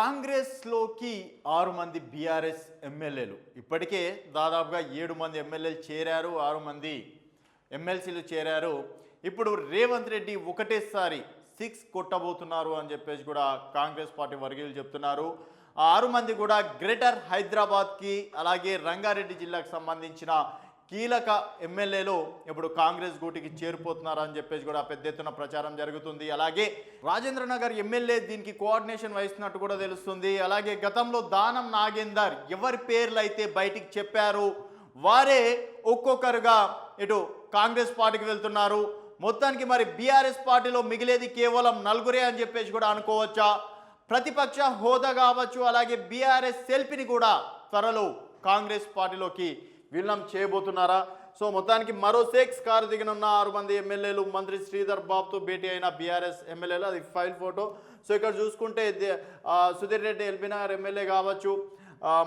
కాంగ్రెస్లోకి ఆరు మంది బీఆర్ఎస్ ఎమ్మెల్యేలు. ఇప్పటికే దాదాపుగా ఏడు మంది ఎమ్మెల్యేలు చేరారు ఆరు మంది ఎమ్మెల్సీలు చేరారు. ఇప్పుడు రేవంత్ రెడ్డి ఒకటేసారి సిక్స్ కొట్టబోతున్నారు అని చెప్పేసి కూడా కాంగ్రెస్ పార్టీ వర్గీయులు చెప్తున్నారు. ఆ ఆరు మంది కూడా గ్రేటర్ హైదరాబాద్కి అలాగే రంగారెడ్డి జిల్లాకు సంబంధించిన కీలక ఎమ్మెల్యేలు ఇప్పుడు కాంగ్రెస్ గూటికి చేరిపోతున్నారు అని చెప్పేసి కూడా పెద్ద ఎత్తున ప్రచారం జరుగుతుంది. అలాగే రాజేంద్ర నగర్ ఎమ్మెల్యే దీనికి కోఆర్డినేషన్ వహిస్తున్నట్టు కూడా తెలుస్తుంది. అలాగే గతంలో దానం నాగేందర్ ఎవరి పేర్లు అయితే బయటికి చెప్పారు వారే ఒక్కొక్కరుగా ఇటు కాంగ్రెస్ పార్టీకి వెళ్తున్నారు. మొత్తానికి మరి బీఆర్ఎస్ పార్టీలో మిగిలేది కేవలం నలుగురే అని చెప్పేసి కూడా అనుకోవచ్చా? ప్రతిపక్ష హోదా కావచ్చు అలాగే బీఆర్ఎస్ సెల్ఫీని కూడా త్వరలో కాంగ్రెస్ పార్టీలోకి విలీనం చేయబోతున్నారా? సో మొత్తానికి మరో సేక్స్ కారు దిగనున్న ఆరు మంది ఎమ్మెల్యేలు మంత్రి శ్రీధర్ బాబుతో భేటీ అయిన బీఆర్ఎస్ ఎమ్మెల్యేలు అది ఫైల్ ఫోటో. సో ఇక్కడ చూసుకుంటే సుధీర్ రెడ్డి ఎల్బీనగర్ ఎమ్మెల్యే కావచ్చు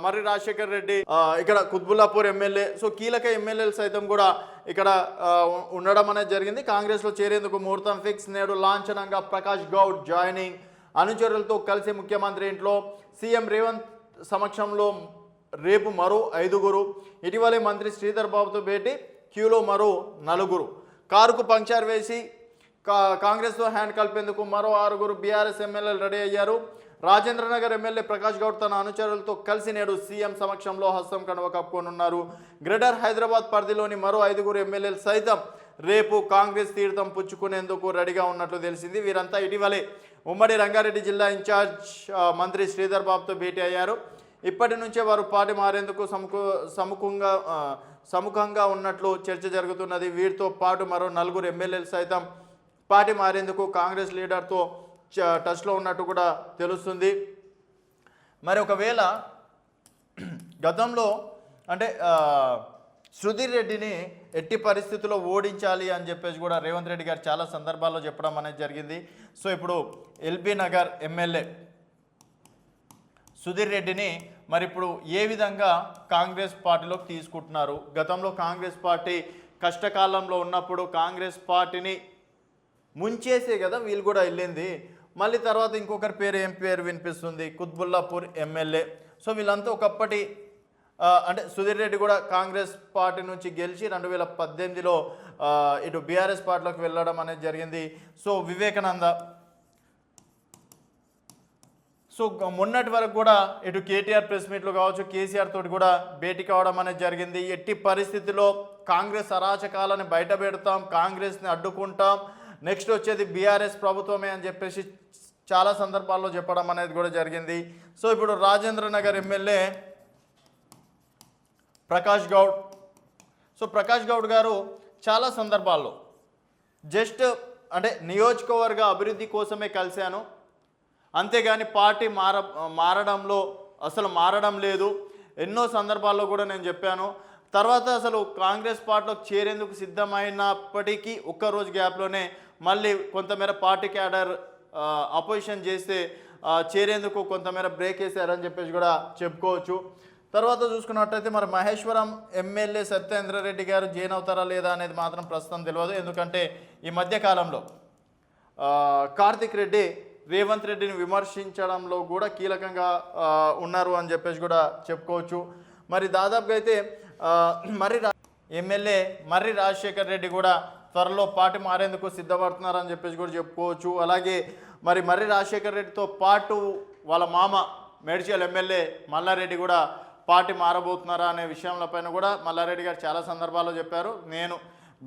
మర్రి రాజశేఖర్ రెడ్డి ఇక్కడ కుత్బుల్లాపూర్ ఎమ్మెల్యే. సో కీలక ఎమ్మెల్యేలు సైతం కూడా ఇక్కడ ఉండడం అనేది జరిగింది. కాంగ్రెస్లో చేరేందుకు ముహూర్తం ఫిక్స్. నేడు లాంఛనంగా ప్రకాష్ గౌడ్ జాయినింగ్. అనుచరులతో కలిసి ముఖ్యమంత్రి ఇంట్లో సీఎం రేవంత్ సమక్షంలో రేపు మరో ఐదుగురు. ఇటీవలే మంత్రి శ్రీధర్ బాబుతో భేటీ క్యూలో మరో నలుగురు. కారుకు పంక్చర్ వేసి కా కాంగ్రెస్తో హ్యాండ్ కలిపేందుకు మరో ఆరుగురు బీఆర్ఎస్ ఎమ్మెల్యేలు రెడీ అయ్యారు. రాజేంద్రనగర్ ఎమ్మెల్యే ప్రకాష్ గౌడ్ తన అనుచరులతో కలిసి నేడు సీఎం సమక్షంలో హస్తం కనువ కప్పుకోనున్నారు. గ్రేటర్ హైదరాబాద్ పరిధిలోని మరో ఐదుగురు ఎమ్మెల్యేలు సైతం రేపు కాంగ్రెస్ తీర్థం పుచ్చుకునేందుకు రెడీగా ఉన్నట్లు తెలిసింది. వీరంతా ఇటీవలే ఉమ్మడి రంగారెడ్డి జిల్లా ఇన్ఛార్జ్ మంత్రి శ్రీధర్ బాబుతో భేటీ అయ్యారు. ఇప్పటి నుంచే వారు పార్టీ మారేందుకు సముఖ సముఖంగా సముఖంగా ఉన్నట్లు చర్చ జరుగుతున్నది. వీరితో పాటు మరో నలుగురు ఎమ్మెల్యేలు సైతం పార్టీ మారేందుకు కాంగ్రెస్ లీడర్తో చ- టచ్లో ఉన్నట్టు కూడా తెలుస్తుంది. మరి ఒకవేళ గతంలో అంటే సుధీర్ రెడ్డిని ఎట్టి పరిస్థితుల్లో ఓడించాలి అని చెప్పేసి కూడా రేవంత్ రెడ్డి గారు చాలా సందర్భాల్లో చెప్పడం అనేది జరిగింది. సో ఇప్పుడు ఎల్బీ నగర్ ఎమ్మెల్యే సుధీర్ రెడ్డిని మరి ఇప్పుడు ఏ విధంగా కాంగ్రెస్ పార్టీలోకి తీసుకుంటున్నారు? గతంలో కాంగ్రెస్ పార్టీ కష్టకాలంలో ఉన్నప్పుడు కాంగ్రెస్ పార్టీని ముంచేసే కదా వీళ్ళు కూడా వెళ్ళింది. మళ్ళీ తర్వాత ఇంకొకరి పేరు ఏం పేరు వినిపిస్తుంది? కుత్బుల్లాపూర్ ఎమ్మెల్యే. సో వీళ్ళంతా ఒకప్పటి అంటే సుధీర్ రెడ్డి కూడా కాంగ్రెస్ పార్టీ నుంచి గెలిచి రెండు వేల పద్దెనిమిదిలో ఇటు బీఆర్ఎస్ పార్టీలోకి వెళ్ళడం అనేది జరిగింది. సో వివేకానంద సో మొన్నటి వరకు కూడా ఇటు కేటీఆర్ ప్రెస్ మీట్లు కావచ్చు కేసీఆర్ తోటి కూడా భేటీ కావడం అనేది జరిగింది. ఎట్టి పరిస్థితిలో కాంగ్రెస్ అరాచకాలను బయట పెడతాం కాంగ్రెస్ని అడ్డుకుంటాం. నెక్స్ట్ వచ్చేది బీఆర్ఎస్ ప్రభుత్వమే అని చెప్పేసి చాలా సందర్భాల్లో చెప్పడం అనేది కూడా జరిగింది. సో ఇప్పుడు రాజేంద్ర నగర్ ఎమ్మెల్యే ప్రకాష్ గౌడ్. సో ప్రకాష్ గౌడ్ గారు చాలా సందర్భాల్లో జస్ట్ అంటే నియోజకవర్గ అభివృద్ధి కోసమే కలిశాను. అంతేగాని పార్టీ మార మారడంలో అసలు మారడం లేదు. ఎన్నో సందర్భాల్లో కూడా నేను చెప్పాను. తర్వాత అసలు కాంగ్రెస్ పార్టీలోకి చేరేందుకు సిద్ధమైనప్పటికీ ఒక్కరోజు గ్యాప్లోనే మళ్ళీ కొంతమేర పార్టీ క్యాడర్ అపోజిషన్ చేస్తే చేరేందుకు కొంతమేర బ్రేక్ వేశారని చెప్పేసి కూడా చెప్పుకోవచ్చు. తర్వాత చూసుకున్నట్టయితే మరి మహేశ్వరం ఎమ్మెల్యే సత్యేంద్ర రెడ్డి గారు జైన్ అవుతారా లేదా అనేది మాత్రం ప్రస్తుతం తెలియదు ఎందుకంటే ఈ మధ్యకాలంలో కార్తిక్ రెడ్డి రేవంత్ రెడ్డిని విమర్శించడంలో కూడా కీలకంగా ఉన్నారు అని చెప్పేసి కూడా చెప్పుకోవచ్చు. మరి దాదాపుగా అయితే మరి మర్రి ఎమ్మెల్యే మర్రి రాజశేఖర్ రెడ్డి కూడా త్వరలో పార్టీ మారేందుకు సిద్ధపడుతున్నారని చెప్పేసి కూడా చెప్పుకోవచ్చు. అలాగే మరి మర్రి రాజశేఖర్ రెడ్డితో పాటు వాళ్ళ మామ మేడ్చల్ ఎమ్మెల్యే మల్లారెడ్డి కూడా పార్టీ మారబోతున్నారా అనే విషయంలో పైన కూడా మల్లారెడ్డి గారు చాలా సందర్భాల్లో చెప్పారు. నేను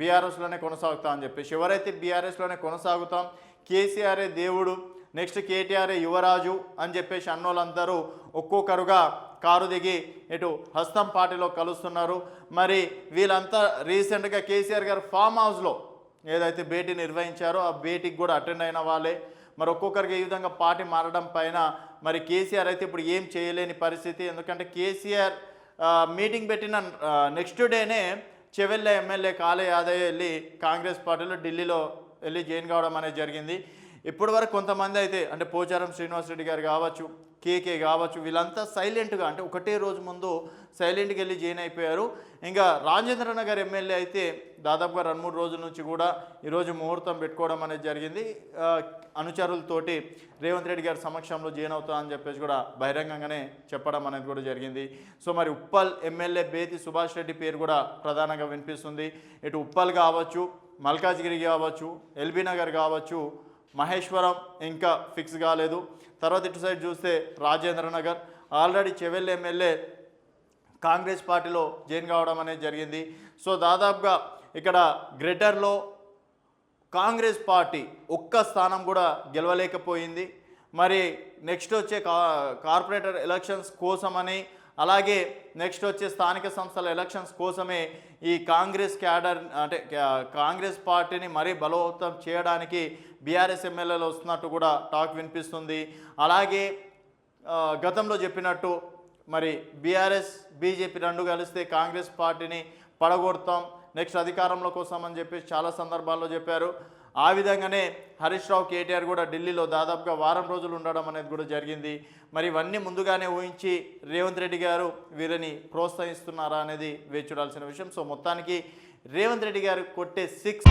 బీఆర్ఎస్లోనే కొనసాగుతాం అని చెప్పేసి. ఎవరైతే బీఆర్ఎస్లోనే కొనసాగుతాం కేసీఆరే దేవుడు నెక్స్ట్ కేటీఆర్ఏ యువరాజు అని చెప్పేసి అన్నోళ్ళందరూ ఒక్కొక్కరుగా కారు దిగి ఇటు హస్తం పార్టీలో కలుస్తున్నారు. మరి వీళ్ళంతా రీసెంట్గా కేసీఆర్ గారు ఫామ్ హౌస్లో ఏదైతే భేటీ నిర్వహించారో ఆ భేటీకి కూడా అటెండ్ అయిన వాళ్ళే. మరి ఒక్కొక్కరికి ఈ విధంగా పార్టీ మారడం పైన మరి కేసీఆర్ అయితే ఇప్పుడు ఏం చేయలేని పరిస్థితి. ఎందుకంటే కేసీఆర్ మీటింగ్ పెట్టిన నెక్స్ట్ డేనే చెవెళ్ళ ఎమ్మెల్యే కాలే యాదవ్ వెళ్ళి కాంగ్రెస్ పార్టీలో ఢిల్లీలో వెళ్ళి జాయిన్ కావడం అనేది జరిగింది. ఇప్పటి వరకు కొంతమంది అయితే అంటే పోచారం శ్రీనివాసరెడ్డి గారు కావచ్చు కేకే కావచ్చు వీళ్ళంతా సైలెంట్గా అంటే ఒకటే రోజు ముందు సైలెంట్కి వెళ్ళి జాయిన్ అయిపోయారు. ఇంకా రాజేంద్ర నగర్ ఎమ్మెల్యే అయితే దాదాపుగా రెండు మూడు రోజుల నుంచి కూడా ఈరోజు ముహూర్తం పెట్టుకోవడం అనేది జరిగింది. అనుచరులతోటి రేవంత్ రెడ్డి గారి సమక్షంలో జాయిన్ అవుతా అని చెప్పేసి కూడా బహిరంగంగానే చెప్పడం అనేది కూడా జరిగింది. సో మరి ఉప్పల్ ఎమ్మెల్యే బేతి సుభాష్ రెడ్డి పేరు కూడా ప్రధానంగా వినిపిస్తుంది. ఇటు ఉప్పల్ కావచ్చు మల్కాజ్గిరి కావచ్చు ఎల్బీ నగర్ కావచ్చు మహేశ్వరం ఇంకా ఫిక్స్ కాలేదు. తర్వాత ఇటు సైడ్ చూస్తే రాజేంద్ర నగర్. ఆల్రెడీ చెవెల్ ఎమ్మెల్యే కాంగ్రెస్ పార్టీలో జైన్ కావడం అనేది జరిగింది. సో దాదాపుగా ఇక్కడ గ్రేటర్లో కాంగ్రెస్ పార్టీ ఒక్క స్థానం కూడా గెలవలేకపోయింది. మరి నెక్స్ట్ వచ్చే కా కార్పొరేటర్ ఎలక్షన్స్ కోసమని అలాగే నెక్స్ట్ వచ్చే స్థానిక సంస్థల ఎలక్షన్స్ కోసమే ఈ కాంగ్రెస్ క్యాడర్ అంటే కాంగ్రెస్ పార్టీని మరీ బలోపేతం చేయడానికి బీఆర్ఎస్ ఎమ్మెల్యేలు వస్తున్నట్టు కూడా టాక్ వినిపిస్తుంది. అలాగే గతంలో చెప్పినట్టు మరి బీఆర్ఎస్ బీజేపీ రెండు కలిస్తే కాంగ్రెస్ పార్టీని పడగొడతాం. నెక్స్ట్ అధికారంలోకి వస్తామని చెప్పి చాలా సందర్భాల్లో చెప్పారు. ఆ విధంగానే హరీష్ రావు కేటీఆర్ కూడా ఢిల్లీలో దాదాపుగా వారం రోజులు ఉండడం అనేది కూడా జరిగింది. మరి ఇవన్నీ ముందుగానే ఊహించి రేవంత్ రెడ్డి గారు వీరిని ప్రోత్సహిస్తున్నారా అనేది వేచి చూడాల్సిన విషయం. సో మొత్తానికి రేవంత్ రెడ్డి గారు కొట్టే సిక్స్